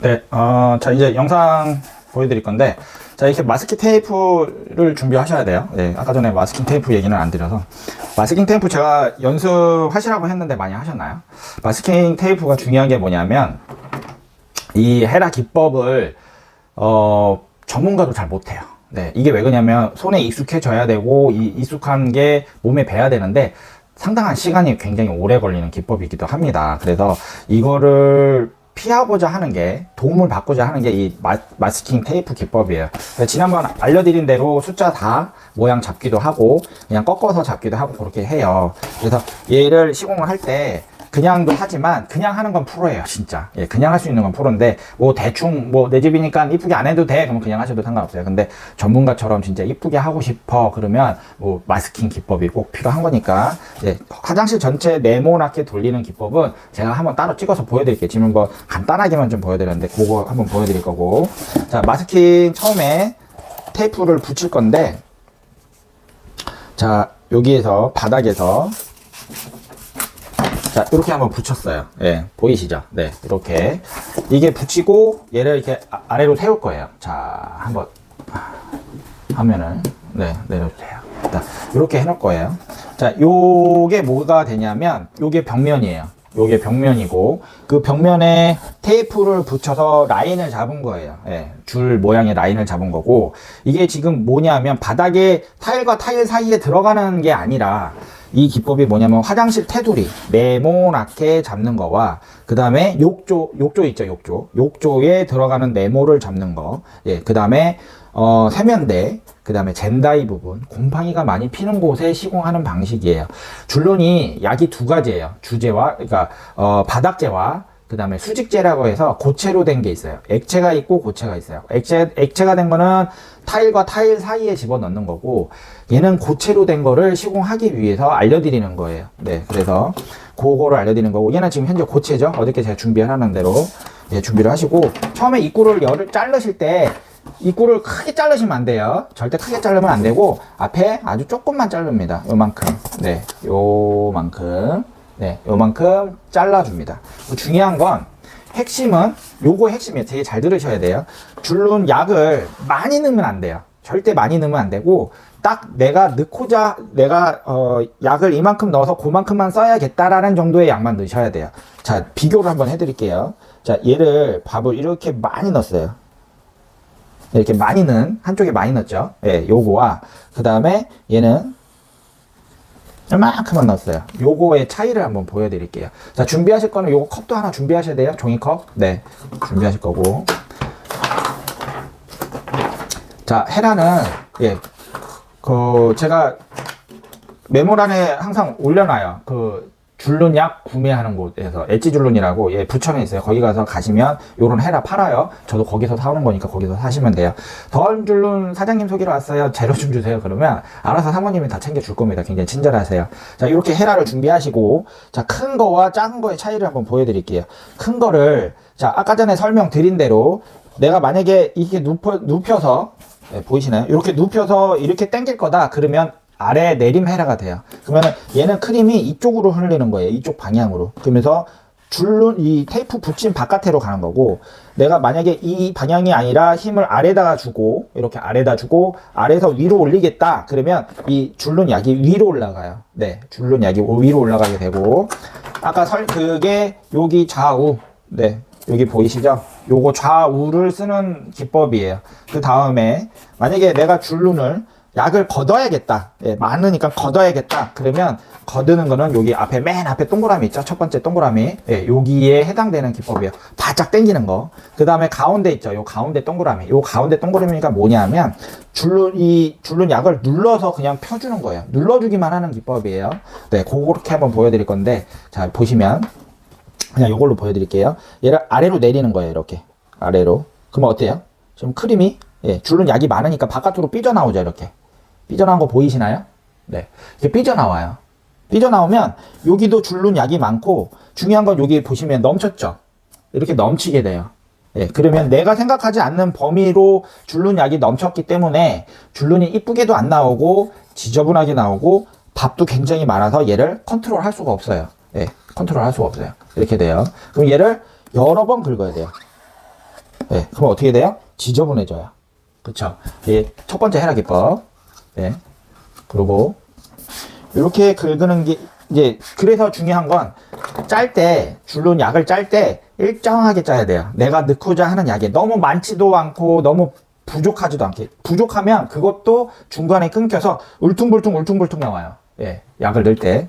네, 어, 자, 이제 영상 보여드릴 건데, 자, 이렇게 마스킹 테이프를 준비하셔야 돼요. 네, 아까 전에 마스킹 테이프 얘기는 안 드려서. 마스킹 테이프 제가 연습하시라고 했는데 많이 하셨나요? 마스킹 테이프가 중요한 게 뭐냐면, 이 헤라 기법을, 어, 전문가도 잘 못해요. 네, 이게 왜 그러냐면, 손에 익숙해져야 되고, 이 익숙한 게 몸에 배야 되는데, 상당한 시간이 굉장히 오래 걸리는 기법이기도 합니다. 그래서 이거를 피하고자 하는 게 도움을 받고자 하는 게 이 마스킹 테이프 기법이에요. 지난번 알려드린 대로 숫자 다 모양 잡기도 하고 그냥 꺾어서 잡기도 하고 그렇게 해요. 그래서 얘를 시공을 할 때 그냥도 하지만 그냥 하는 건 프로예요 진짜. 예 그냥 할 수 있는 건 프로인데 뭐 대충 뭐 내 집이니까 이쁘게 안 해도 돼. 그러면 그냥 하셔도 상관없어요. 근데 전문가처럼 진짜 이쁘게 하고 싶어 그러면 뭐 마스킹 기법이 꼭 필요한 거니까. 예 화장실 전체 네모나게 돌리는 기법은 제가 한번 따로 찍어서 보여드릴게요. 지금 뭐 간단하게만 좀 보여드렸는데 그거 한번 보여드릴 거고. 자 마스킹 처음에 테이프를 붙일 건데 자 여기에서 바닥에서 자, 이렇게 한번 붙였어요. 예, 보이시죠? 네, 이렇게. 이게 붙이고, 얘를 이렇게 아- 아래로 세울 거예요. 자, 한번 하면은, 네, 내려주세요. 자, 이렇게 해놓을 거예요. 자, 요게 뭐가 되냐면, 요게 벽면이에요. 요게 벽면이고, 그 벽면에 테이프를 붙여서 라인을 잡은 거예요. 예, 줄 모양의 라인을 잡은 거고, 이게 지금 뭐냐면, 바닥에 타일과 타일 사이에 들어가는 게 아니라, 이 기법이 뭐냐면 화장실 테두리 네모나게 잡는 거와 그 다음에 욕조 욕조 있죠 욕조. 욕조에 들어가는 네모를 잡는 거예그 다음에 어 세면대 그 다음에 젠다이 부분. 곰팡이가 많이 피는 곳에 시공하는 방식이에요. 줄론이 약이 두 가지예요. 주제와 그러니까 어 바닥재와 그 다음에 수직재라고 해서 고체로 된 게 있어요. 액체가 있고 고체가 있어요. 액체, 액체가 된 거는 타일과 타일 사이에 집어 넣는 거고, 얘는 고체로 된 거를 시공하기 위해서 알려드리는 거예요. 네, 그래서 그거를 알려드리는 거고, 얘는 지금 현재 고체죠. 어저께 제가 준비하라는 대로 예, 준비를 하시고, 처음에 입구를 열을 자르실 때, 입구를 크게 자르시면 안 돼요. 절대 크게 자르면 안 되고, 앞에 아주 조금만 자릅니다. 요만큼. 네, 요만큼. 네, 요만큼 잘라줍니다. 중요한 건 핵심은 요거 핵심이에요. 되게 잘 들으셔야 돼요. 줄눈 약을 많이 넣으면 안 돼요. 절대 많이 넣으면 안 되고 딱 내가 넣고자 내가 어, 약을 이만큼 넣어서 그만큼만 써야겠다라는 정도의 약만 넣으셔야 돼요. 자 비교를 한번 해드릴게요. 자 얘를 밥을 이렇게 많이 넣었어요. 이렇게 많이 넣은 한쪽에 많이 넣었죠. 예, 요거와 그 다음에 얘는 이만큼만 넣었어요. 요거의 차이를 한번 보여드릴게요. 자, 준비하실 거는 요거 컵도 하나 준비하셔야 돼요. 종이컵. 네. 준비하실 거고. 자, 헤라는, 예. 그, 제가 메모란에 항상 올려놔요. 그, 줄눈 약 구매하는 곳에서 엣지 줄눈이라고 예 부천에 있어요. 거기 가서 가시면 요런 헤라 팔아요. 저도 거기서 사오는 거니까 거기서 사시면 돼요. 덜 줄눈 사장님 소개로 왔어요. 재료 좀 주세요. 그러면 알아서 사모님이 다 챙겨 줄 겁니다. 굉장히 친절하세요. 자 이렇게 헤라를 준비하시고 자 큰 거와 작은 거의 차이를 한번 보여 드릴게요. 큰 거를 자 아까 전에 설명드린 대로 내가 만약에 이렇게 눕혀, 눕혀서 예, 보이시나요? 이렇게 눕혀서 이렇게 당길 거다 그러면 아래 내림 헤라가 돼요. 그러면 얘는 크림이 이쪽으로 흘리는 거예요. 이쪽 방향으로. 그러면서 줄눈 이 테이프 붙인 바깥으로 가는 거고 내가 만약에 이 방향이 아니라 힘을 아래다가 주고 이렇게 아래다 주고 아래에서 위로 올리겠다 그러면 이 줄눈 약이 위로 올라가요 네 줄눈 약이 위로 올라가게 되고 아까 설 그게 여기 좌우 네 여기 보이시죠 요거 좌우를 쓰는 기법이에요 그 다음에 만약에 내가 줄눈을 약을 걷어야겠다. 예, 많으니까 걷어야겠다. 그러면 걷는 거는 여기 앞에 맨 앞에 동그라미 있죠. 첫 번째 동그라미. 예, 여기에 해당되는 기법이에요. 바짝 당기는 거. 그 다음에 가운데 있죠. 요 가운데 동그라미. 요 가운데 동그라미가 뭐냐면 줄눈 이 줄눈 약을 눌러서 그냥 펴주는 거예요. 눌러주기만 하는 기법이에요. 네, 그렇게 한번 보여드릴 건데 자 보시면 그냥 이걸로 보여드릴게요. 얘를 아래로 내리는 거예요. 이렇게 아래로. 그러면 어때요? 지금 크림이 예, 줄눈 약이 많으니까 바깥으로 삐져나오죠. 이렇게. 삐져나온 거 보이시나요? 네. 이렇게 삐져나와요. 삐져나오면 여기도 줄눈 약이 많고 중요한 건 여기 보시면 넘쳤죠? 이렇게 넘치게 돼요. 예, 그러면 내가 생각하지 않는 범위로 줄눈 약이 넘쳤기 때문에 줄눈이 이쁘게도 안 나오고 지저분하게 나오고 밥도 굉장히 많아서 얘를 컨트롤 할 수가 없어요. 예, 컨트롤 할 수가 없어요. 이렇게 돼요. 그럼 얘를 여러 번 긁어야 돼요. 예, 그럼 어떻게 돼요? 지저분해져요. 그쵸? 예, 첫 번째 헤라 기법. 예. 그리고, 이렇게 긁는 게, 이제, 그래서 중요한 건, 짤 때, 줄눈 약을 짤 때, 일정하게 짜야 돼요. 내가 넣고자 하는 약이 너무 많지도 않고, 너무 부족하지도 않게. 부족하면 그것도 중간에 끊겨서 울퉁불퉁 울퉁불퉁 나와요. 예, 약을 넣을 때.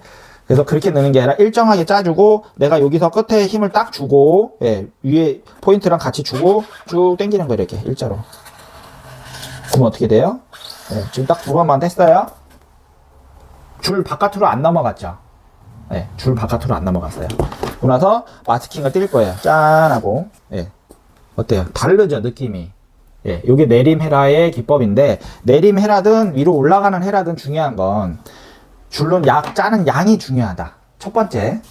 그래서 그렇게 넣는 게 아니라 일정하게 짜주고 내가 여기서 끝에 힘을 딱 주고 예, 위에 포인트랑 같이 주고 쭉 당기는 거예요 이렇게 일자로 그럼 어떻게 돼요? 예, 지금 딱 두 번만 했어요. 줄 바깥으로 안 넘어갔죠? 예, 줄 바깥으로 안 넘어갔어요. 그러고 나서 마스킹을 뛸 거예요. 짠 하고. 예, 어때요? 다르죠 느낌이. 예, 요게 내림 헤라의 기법인데 내림 헤라든 위로 올라가는 헤라든 중요한 건 줄눈 약 짜는 양이 중요하다. 첫 번째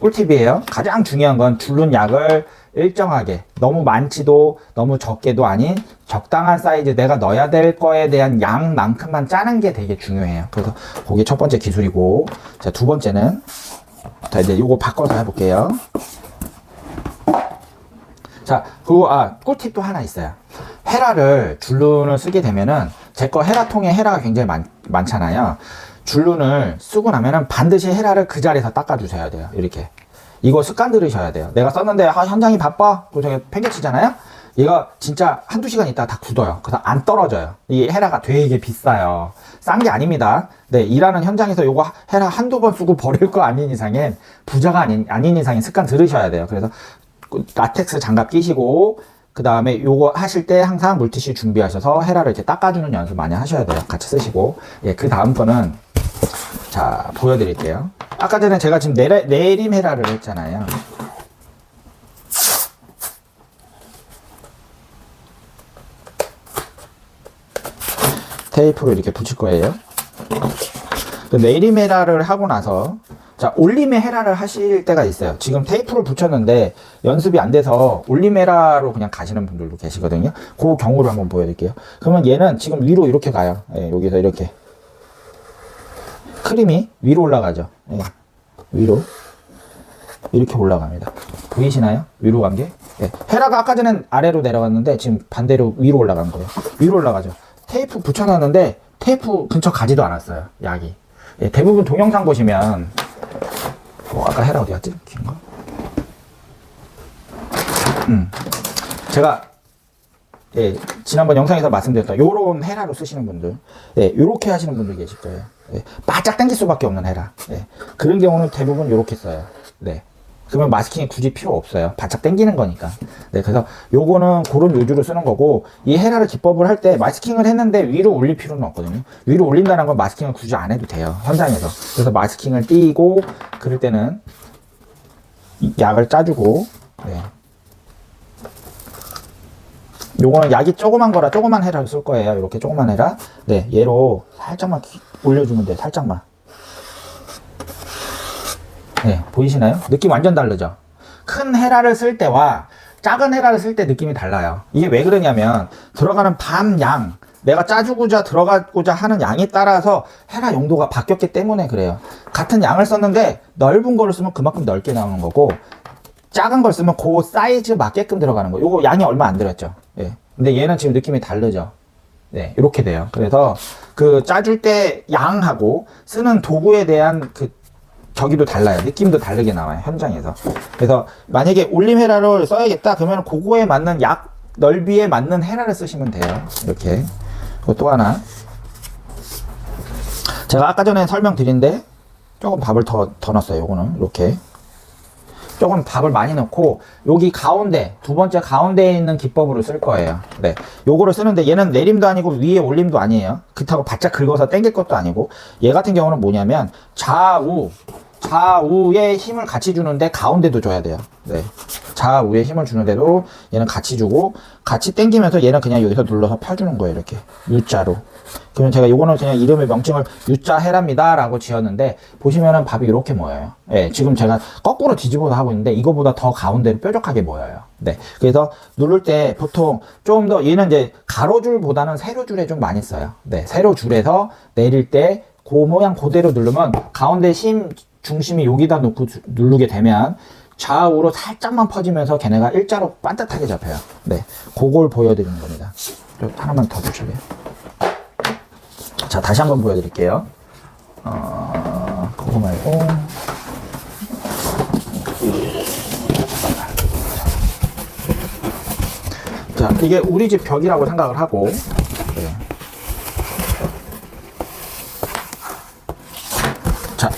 꿀팁이에요. 가장 중요한 건 줄눈 약을 일정하게 너무 많지도 너무 적게도 아닌 적당한 사이즈 내가 넣어야 될 거에 대한 양만큼만 짜는 게 되게 중요해요. 그래서 그게 첫 번째 기술이고 자 두 번째는 자 이제 요거 바꿔서 해볼게요. 자, 그리고 아 꿀팁도 하나 있어요. 헤라를 줄눈을 쓰게 되면은 제 거 헤라통에 헤라가 굉장히 많, 많잖아요. 줄눈을 쓰고 나면은 반드시 헤라를 그 자리에서 닦아주셔야 돼요. 이렇게. 이거 습관 들으셔야 돼요. 내가 썼는데 아, 현장이 바빠. 그리고 저기 팽개치잖아요. 얘가 진짜 한두 시간 있다가 다 굳어요. 그래서 안 떨어져요. 이 헤라가 되게 비싸요. 싼 게 아닙니다. 네, 일하는 현장에서 요거 헤라 한두 번 쓰고 버릴 거 아닌 이상엔 부자가 아닌, 아닌 이상엔 습관 들으셔야 돼요. 그래서 라텍스 장갑 끼시고 그 다음에 요거 하실 때 항상 물티슈 준비하셔서 헤라를 이렇게 닦아주는 연습 많이 하셔야 돼요. 같이 쓰시고 예, 그 다음 거는 자 보여드릴게요. 아까 전에 제가 지금 내래, 내림 헤라를 했잖아요. 테이프로 이렇게 붙일 거예요. 그 내림 헤라를 하고 나서 자 올림의 헤라를 하실 때가 있어요. 지금 테이프를 붙였는데 연습이 안 돼서 올림 헤라로 그냥 가시는 분들도 계시거든요. 그 경우를 한번 보여드릴게요. 그러면 얘는 지금 위로 이렇게 가요. 예, 여기서 이렇게 크림이 위로 올라가죠. 예, 위로 이렇게 올라갑니다. 보이시나요? 위로 간 게? 예. 헤라가 아까 전엔 아래로 내려갔는데 지금 반대로 위로 올라간 거예요. 위로 올라가죠. 테이프 붙여놨는데 테이프 근처 가지도 않았어요. 약이. 예, 대부분 동영상 보시면 어, 아까 헤라 어디 갔지? 긴가? 음. 제가 예, 지난번 영상에서 말씀드렸던 요런 헤라로 쓰시는 분들, 예, 요렇게 하시는 분들 계실 거예요. 예, 바짝 당길 수밖에 없는 헤라. 예, 그런 경우는 대부분 요렇게 써요. 네. 그러면 마스킹이 굳이 필요 없어요. 바짝 당기는 거니까. 네, 그래서 요거는 그런 요주로 쓰는 거고, 이 헤라를 기법을 할 때 마스킹을 했는데 위로 올릴 필요는 없거든요. 위로 올린다는 건 마스킹을 굳이 안 해도 돼요. 현장에서. 그래서 마스킹을 띄고, 그럴 때는 이 약을 짜주고, 네. 요거는 약이 조그만 거라 조그만 헤라를 쓸 거예요. 이렇게 조그만 헤라. 네, 얘로 살짝만 기- 올려주면 돼요. 살짝만. 네, 보이시나요? 느낌 완전 다르죠? 큰 헤라를 쓸 때와 작은 헤라를 쓸 때 느낌이 달라요. 이게 왜 그러냐면 들어가는 반 양, 내가 짜주고자 들어가고자 하는 양에 따라서 헤라 용도가 바뀌었기 때문에 그래요. 같은 양을 썼는데 넓은 거를 쓰면 그만큼 넓게 나오는 거고 작은 걸 쓰면 그 사이즈 맞게끔 들어가는 거. 요거 양이 얼마 안 들었죠. 예. 근데 얘는 지금 느낌이 다르죠. 네, 이렇게 돼요. 그래서 그 짜줄 때 양하고 쓰는 도구에 대한 그 저기도 달라요. 느낌도 다르게 나와요. 현장에서. 그래서 만약에 올림 헤라를 써야겠다. 그러면 그거에 맞는 약 넓이에 맞는 헤라를 쓰시면 돼요. 이렇게. 그리고 또 하나. 제가 아까 전에 설명드린데 조금 밥을 더, 더 넣었어요. 요거는. 이렇게. 조금 밥을 많이 넣고 여기 가운데 두 번째 가운데에 있는 기법으로 쓸 거예요. 네, 요거를 쓰는데 얘는 내림도 아니고 위에 올림도 아니에요. 그렇다고 바짝 긁어서 당길 것도 아니고 얘 같은 경우는 뭐냐면 좌우 좌우에 힘을 같이 주는데 가운데도 줘야 돼요. 네, 좌우에 힘을 주는데도 얘는 같이 주고 같이 당기면서 얘는 그냥 여기서 눌러서 펴주는 거예요. 이렇게 U자로. 그러면 제가 요거는 그냥 이름의 명칭을 U자 헤라입니다 라고 지었는데 보시면은 밥이 이렇게 모여요. 예, 지금 제가 거꾸로 뒤집어서 하고 있는데 이거보다 더 가운데로 뾰족하게 모여요. 네. 그래서 누를 때 보통 좀 더 얘는 이제 가로줄보다는 세로줄에 좀 많이 써요. 네. 세로줄에서 내릴 때 그 모양 그대로 누르면 가운데 힘 중심이 여기다 놓고 주- 누르게 되면 좌우로 살짝만 퍼지면서 걔네가 일자로 반듯하게 잡혀요. 네, 그걸 보여드리는 겁니다. 좀 하나만 더 주실래요? 자, 다시 한번 보여드릴게요. 어, 그거 말고. 자, 이게 우리 집 벽이라고 생각을 하고. 네. 자,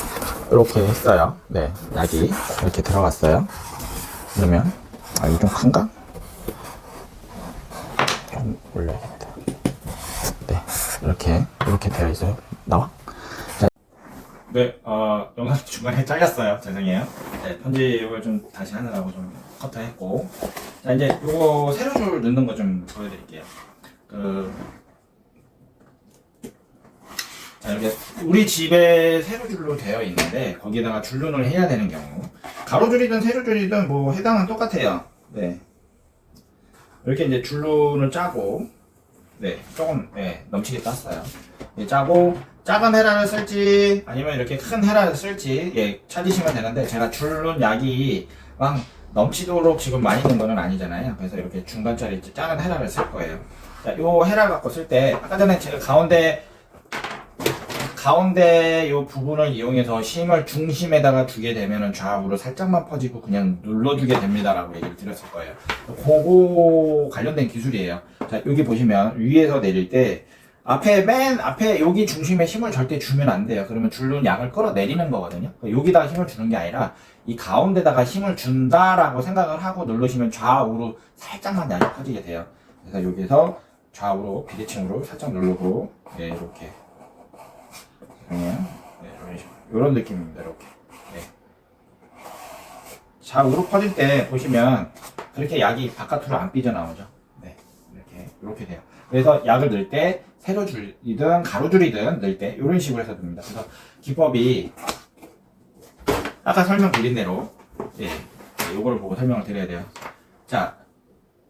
이렇게 했어요. 네, 약이 이렇게 들어갔어요. 그러면, 아, 이게 좀 큰가? 좀 올려야겠다. 네, 이렇게, 이렇게 되어 있어요. 나와? 자. 네, 어, 영상 중간에 잘렸어요. 죄송해요. 네, 편집을 좀 다시 하느라고 좀 커트했고. 자, 이제 요거 세로줄 넣는 거 좀 보여드릴게요. 그, 자, 이렇게 우리 집에 세로줄로 되어 있는데 거기에다가 줄눈을 해야 되는 경우 가로줄이든 세로줄이든 뭐 해당은 똑같아요. 네. 이렇게 이제 줄눈을 짜고 네 조금 네, 넘치게 땄어요. 예, 짜고 작은 헤라를 쓸지 아니면 이렇게 큰 헤라를 쓸지 예, 찾으시면 되는데 제가 줄눈 약이 막 넘치도록 지금 많이 든 거는 아니잖아요. 그래서 이렇게 중간짜리 작은 헤라를 쓸 거예요. 자, 요 헤라 갖고 쓸 때 아까 전에 제가 가운데 가운데 요 부분을 이용해서 힘을 중심에다가 주게 되면은 좌우로 살짝만 퍼지고 그냥 눌러주게 됩니다라고 얘기를 드렸을 거예요. 그거 관련된 기술이에요. 자, 여기 보시면 위에서 내릴 때 앞에 맨 앞에 여기 중심에 힘을 절대 주면 안 돼요. 그러면 줄눈 약을 끌어내리는 거거든요. 그러니까 여기다가 힘을 주는 게 아니라 이 가운데다가 힘을 준다라고 생각을 하고 누르시면 좌우로 살짝만 약이 퍼지게 돼요. 그래서 여기서 좌우로 비대칭으로 살짝 누르고 네, 이렇게 네, 이런 느낌입니다. 이렇게 네. 좌우로 퍼질 때 보시면 그렇게 약이 바깥으로 안 삐져나오죠. 네, 이렇게 이렇게 돼요. 그래서 약을 넣을 때 세로줄이든 가로줄이든 넣을 때 이런 식으로 해서 듭니다. 그래서 기법이 아까 설명드린 대로 예, 네, 요거를 보고 설명을 드려야 돼요. 자,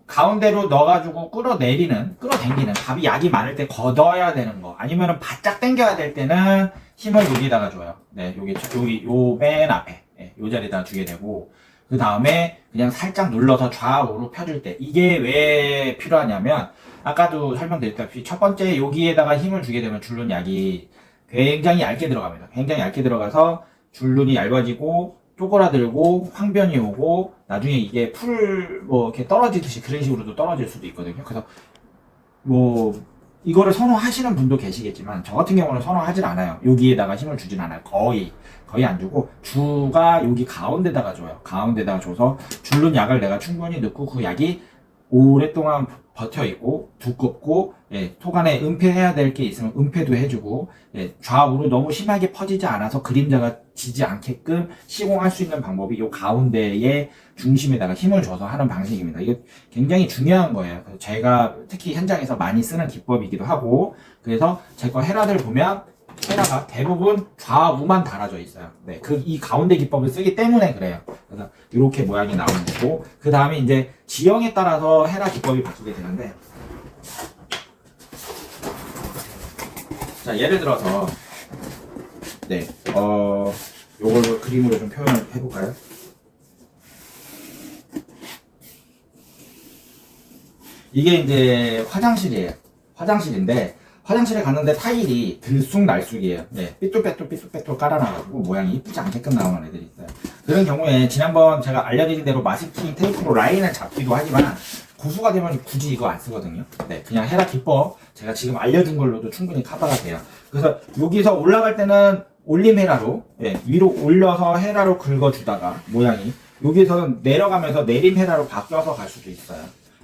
가운데로 넣어가지고 끌어내리는, 끌어당기는, 밥이 약이 많을 때 걷어야 되는 거, 아니면은 바짝 당겨야 될 때는 힘을 여기다가 줘요. 네, 여기, 여기, 요 맨 앞에, 네, 요 자리에다가 주게 되고, 그 다음에 그냥 살짝 눌러서 좌우로 펴줄 때, 이게 왜 필요하냐면, 아까도 설명드렸다시피 첫 번째 여기에다가 힘을 주게 되면 줄눈 약이 굉장히 얇게 들어갑니다. 굉장히 얇게 들어가서 줄눈이 얇아지고 쪼그라들고 황변이 오고 나중에 이게 풀 뭐 이렇게 떨어지듯이 그런 식으로도 떨어질 수도 있거든요. 그래서 뭐 이거를 선호하시는 분도 계시겠지만 저 같은 경우는 선호하진 않아요. 여기에다가 힘을 주진 않아요. 거의 거의 안 주고 주가 여기 가운데다가 줘요. 가운데다가 줘서 줄눈 약을 내가 충분히 넣고 그 약이 오랫동안 버텨 있고 두껍고 예, 토간에 은폐해야 될 게 있으면 은폐도 해주고 예, 좌우로 너무 심하게 퍼지지 않아서 그림자가 지지 않게끔 시공할 수 있는 방법이 요 가운데에 중심에다가 힘을 줘서 하는 방식입니다. 이게 굉장히 중요한 거예요. 그래서 제가 특히 현장에서 많이 쓰는 기법이기도 하고 그래서 제 거 헤라들 보면 헤라가 대부분 좌우만 달아져 있어요. 네, 그 이 가운데 기법을 쓰기 때문에 그래요. 그래서 이렇게 모양이 나오는 거고 그 다음에 이제 지형에 따라서 헤라 기법이 바뀌게 되는데 자 예를 들어서 네, 어 요걸 그림으로 좀 표현을 해볼까요? 이게 이제 화장실이에요. 화장실인데 화장실에 갔는데 타일이 들쑥날쑥이에요. 네, 삐뚤빼뚤 삐뚤빼뚤 깔아놔가지고 모양이 이쁘지 않게끔 나오는 애들이 있어요. 그런 경우에 지난번 제가 알려드린 대로 마스킹 테이프로 라인을 잡기도 하지만 고수가 되면 굳이 이거 안 쓰거든요. 네, 그냥 헤라 기법 제가 지금 알려준 걸로도 충분히 커버가 돼요. 그래서 여기서 올라갈 때는 올림 헤라로 예, 위로 올려서 헤라로 긁어주다가 모양이 여기서는 내려가면서 내림 헤라로 바뀌어서 갈 수도 있어요.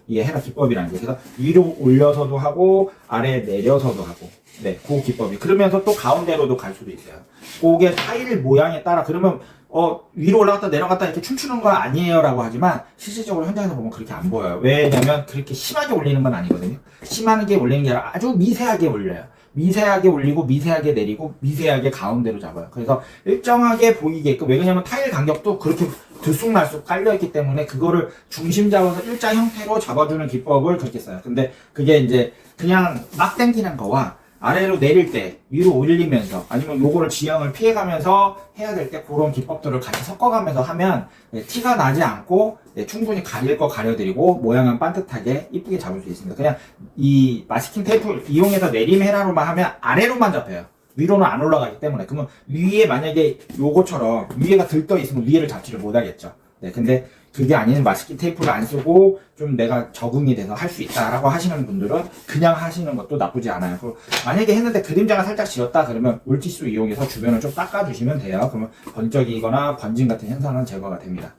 이게 헤라 기법이라는 게 그래서 위로 올려서도 하고 아래 내려서도 하고 네, 그 기법이 그러면서 또 가운데로도 갈 수도 있어요. 그게 타일 모양에 따라 그러면 어 위로 올라갔다 내려갔다 이렇게 춤추는 거 아니에요라고 하지만 실질적으로 현장에서 보면 그렇게 안 보여요. 왜냐면 그렇게 심하게 올리는 건 아니거든요. 심하게 올리는 게 아니라 아주 미세하게 올려요. 미세하게 올리고 미세하게 내리고 미세하게 가운데로 잡아요. 그래서 일정하게 보이게끔 왜냐면 타일 간격도 그렇게 들쑥날쑥 깔려있기 때문에 그거를 중심 잡아서 일자 형태로 잡아주는 기법을 그렇게 써요. 근데 그게 이제 그냥 막 당기는 거와 아래로 내릴 때 위로 올리면서 아니면 요거를 지형을 피해가면서 해야 될 때 그런 기법들을 같이 섞어가면서 하면 네, 티가 나지 않고 네, 충분히 가릴 거 가려드리고 모양은 반듯하게 이쁘게 잡을 수 있습니다. 그냥 이 마스킹 테이프 이용해서 내림 헤라로만 하면 아래로만 잡혀요. 위로는 안 올라가기 때문에 그러면 위에 만약에 요거처럼 위에가 들떠 있으면 위에를 잡지를 못하겠죠. 네, 근데 그게 아닌 마스킹 테이프를 안 쓰고 좀 내가 적응이 돼서 할 수 있다라고 하시는 분들은 그냥 하시는 것도 나쁘지 않아요. 그리고 만약에 했는데 그림자가 살짝 지었다 그러면 물티슈 이용해서 주변을 좀 닦아주시면 돼요. 그러면 번쩍이거나 번짐 같은 현상은 제거가 됩니다.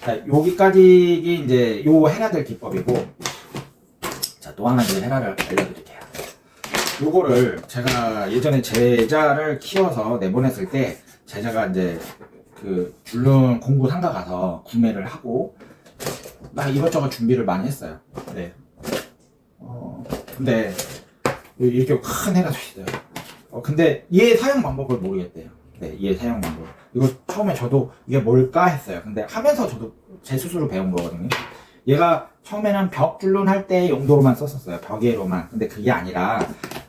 자, 여기까지 이제 요 해야 될 기법이고 자, 또 하나 이제 해라를 알려드릴게요. 요거를 제가 예전에 제자를 키워서 내보냈을 때 제자가 이제 그 줄눈 공구 상가 가서 구매를 하고 막 이것저것 준비를 많이 했어요. 네. 어, 근데 이렇게 큰 해가 있어요. 어, 근데 얘 사용 방법을 모르겠대요. 네, 얘 사용 방법. 이거 처음에 저도 이게 뭘까 했어요. 근데 하면서 저도 제 스스로 배운 거거든요. 얘가 처음에는 벽 줄눈 할 때 용도로만 썼었어요. 벽에로만. 근데 그게 아니라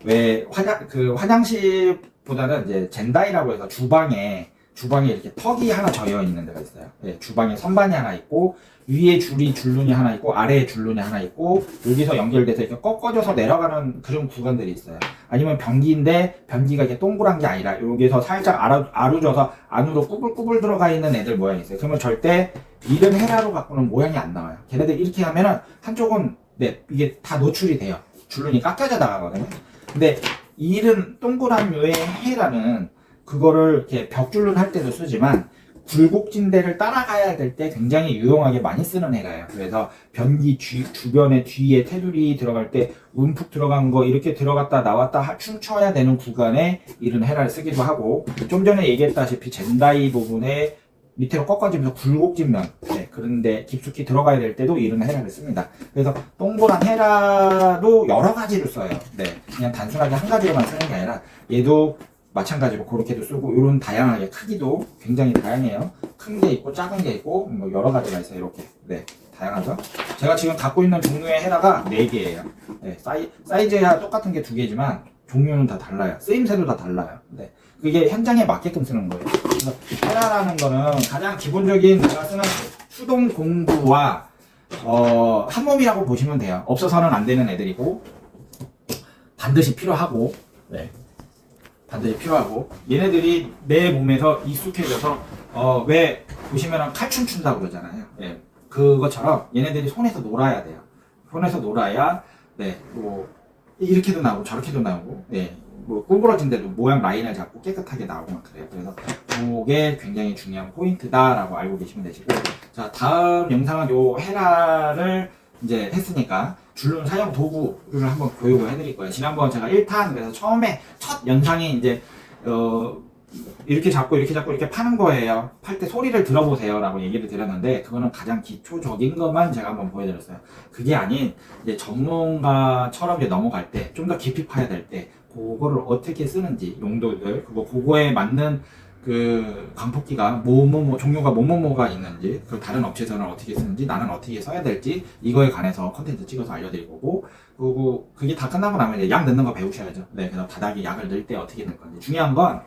왜 화장 그 화장실보다는 이제 젠다이라고 해서 주방에 주방에 이렇게 턱이 하나 저여 있는 데가 있어요. 예, 주방에 선반이 하나 있고 위에 줄이 줄눈이 하나 있고 아래에 줄눈이 하나 있고 여기서 연결돼서 이렇게 꺾어져서 내려가는 그런 구간들이 있어요. 아니면 변기인데 변기가 이렇게 동그란 게 아니라 여기서 살짝 아루, 아루져서 안으로 꾸불꾸불 들어가 있는 애들 모양이 있어요. 그러면 절대 이른 헤라로 갖고는 모양이 안 나와요. 걔네들 이렇게 하면은 한쪽은 네 이게 다 노출이 돼요. 줄눈이 깎여져 나가거든요. 근데 이른 동그란 류의 헤라는 그거를 이렇게 벽줄눈 할 때도 쓰지만 굴곡진대를 따라가야 될 때 굉장히 유용하게 많이 쓰는 해라예요. 그래서 변기 뒤, 주변에 뒤에 테두리 들어갈 때 움푹 들어간 거 이렇게 들어갔다 나왔다 하- 춤춰야 되는 구간에 이런 해라를 쓰기도 하고 좀 전에 얘기했다시피 젠다이 부분에 밑으로 꺾어지면서 굴곡진면 네, 그런데 깊숙이 들어가야 될 때도 이런 헤라를 씁니다. 그래서 동그란 헤라도 여러 가지를 써요. 네, 그냥 단순하게 한 가지로만 쓰는 게 아니라 얘도 마찬가지로 그렇게도 쓰고 이런 다양하게 크기도 굉장히 다양해요. 큰 게 있고 작은 게 있고 뭐 여러 가지가 있어요. 이렇게 네 다양하죠. 제가 지금 갖고 있는 종류의 헤라가 4 개예요. 네, 사이, 사이즈야 똑같은 게 2개지만 종류는 다 달라요. 쓰임새도 다 달라요. 네. 그게 현장에 맞게끔 쓰는 거예요. 그래서 헤라라는 거는 가장 기본적인 제가 쓰는 수동 공구와 어, 한 몸이라고 보시면 돼요. 없어서는 안 되는 애들이고 반드시 필요하고 네. 반드시 필요하고 얘네들이 내 몸에서 익숙해져서 어, 왜 보시면은 칼춤 춘다고 그러잖아요. 예. 그것처럼 얘네들이 손에서 놀아야 돼요. 손에서 놀아야 네, 뭐 이렇게도 나오고 저렇게도 나오고 네. 뭐 구부러진데도 모양 라인을 잡고 깨끗하게 나오고 막 그래요. 그래서 그게 굉장히 중요한 포인트다라고 알고 계시면 되시고 자 다음 영상은 요 헤라를 이제 했으니까 줄눈 사용 도구를 한번 교육을 해드릴 거예요. 지난번 제가 1탄 그래서 처음에 첫 연상이 이제 어 이렇게 잡고 이렇게 잡고 이렇게 파는 거예요. 팔 때 소리를 들어보세요라고 얘기를 드렸는데 그거는 가장 기초적인 것만 제가 한번 보여드렸어요. 그게 아닌 이제 전문가처럼 이제 넘어갈 때 좀 더 깊이 파야 될 때 그거를 어떻게 쓰는지 용도들 그거 그거에 맞는 그 광폭기가 뭐뭐뭐 종류가 뭐뭐뭐가 있는지 그 다른 업체에서는 어떻게 쓰는지 나는 어떻게 써야 될지 이거에 관해서 컨텐츠 찍어서 알려드릴 거고 그리고 그게 다 끝나고 나면 이제 약 넣는 거 배우셔야죠. 네, 그래서 바닥에 약을 넣을 때 어떻게 넣을 건지 중요한 건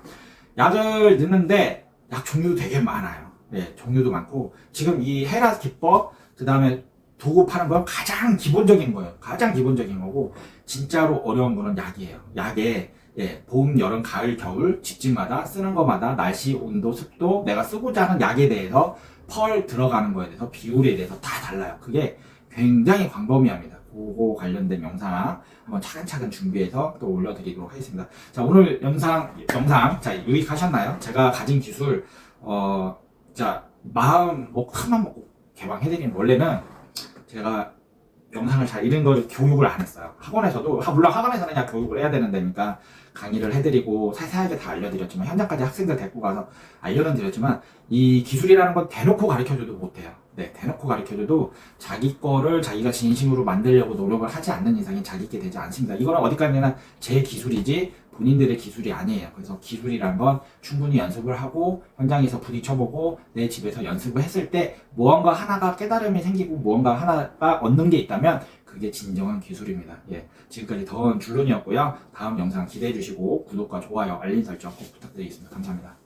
약을 넣는데 약 종류도 되게 많아요. 네, 종류도 많고 지금 이 헤라 기법 그 다음에 도구 파는 건 가장 기본적인 거예요. 가장 기본적인 거고 진짜로 어려운 거는 약이에요. 약에 예, 봄, 여름, 가을, 겨울 집집마다 쓰는 것마다 날씨, 온도, 습도 내가 쓰고자 하는 약에 대해서 펄 들어가는 거에 대해서 비율에 대해서 다 달라요. 그게 굉장히 광범위합니다. 그거 관련된 영상 한번 차근차근 준비해서 또 올려드리도록 하겠습니다. 자 오늘 영상 영상 자 유익하셨나요? 제가 가진 기술 어 자 마음 뭐 큰맘 먹고 개방해드리는 원래는 제가 영상을 잘 이런 걸 교육을 안 했어요. 학원에서도 하- 물론 학원에서는 그냥 교육을 해야 되는 데니까 강의를 해드리고 세세하게 다 알려드렸지만 현장까지 학생들 데리고 가서 알려는 드렸지만 이 기술이라는 건 대놓고 가르쳐줘도 못해요. 네, 대놓고 가르쳐줘도 자기 거를 자기가 진심으로 만들려고 노력을 하지 않는 이상은 자기 게 되지 않습니다. 이거는 어디까지나 제 기술이지 본인들의 기술이 아니에요. 그래서 기술이란 건 충분히 연습을 하고 현장에서 부딪혀보고 내 집에서 연습을 했을 때 무언가 하나가 깨달음이 생기고 무언가 하나가 얻는 게 있다면 그게 진정한 기술입니다. 예, 지금까지 더운 줄론이었고요. 다음 영상 기대해 주시고 구독과 좋아요, 알림 설정 꼭 부탁드리겠습니다. 감사합니다.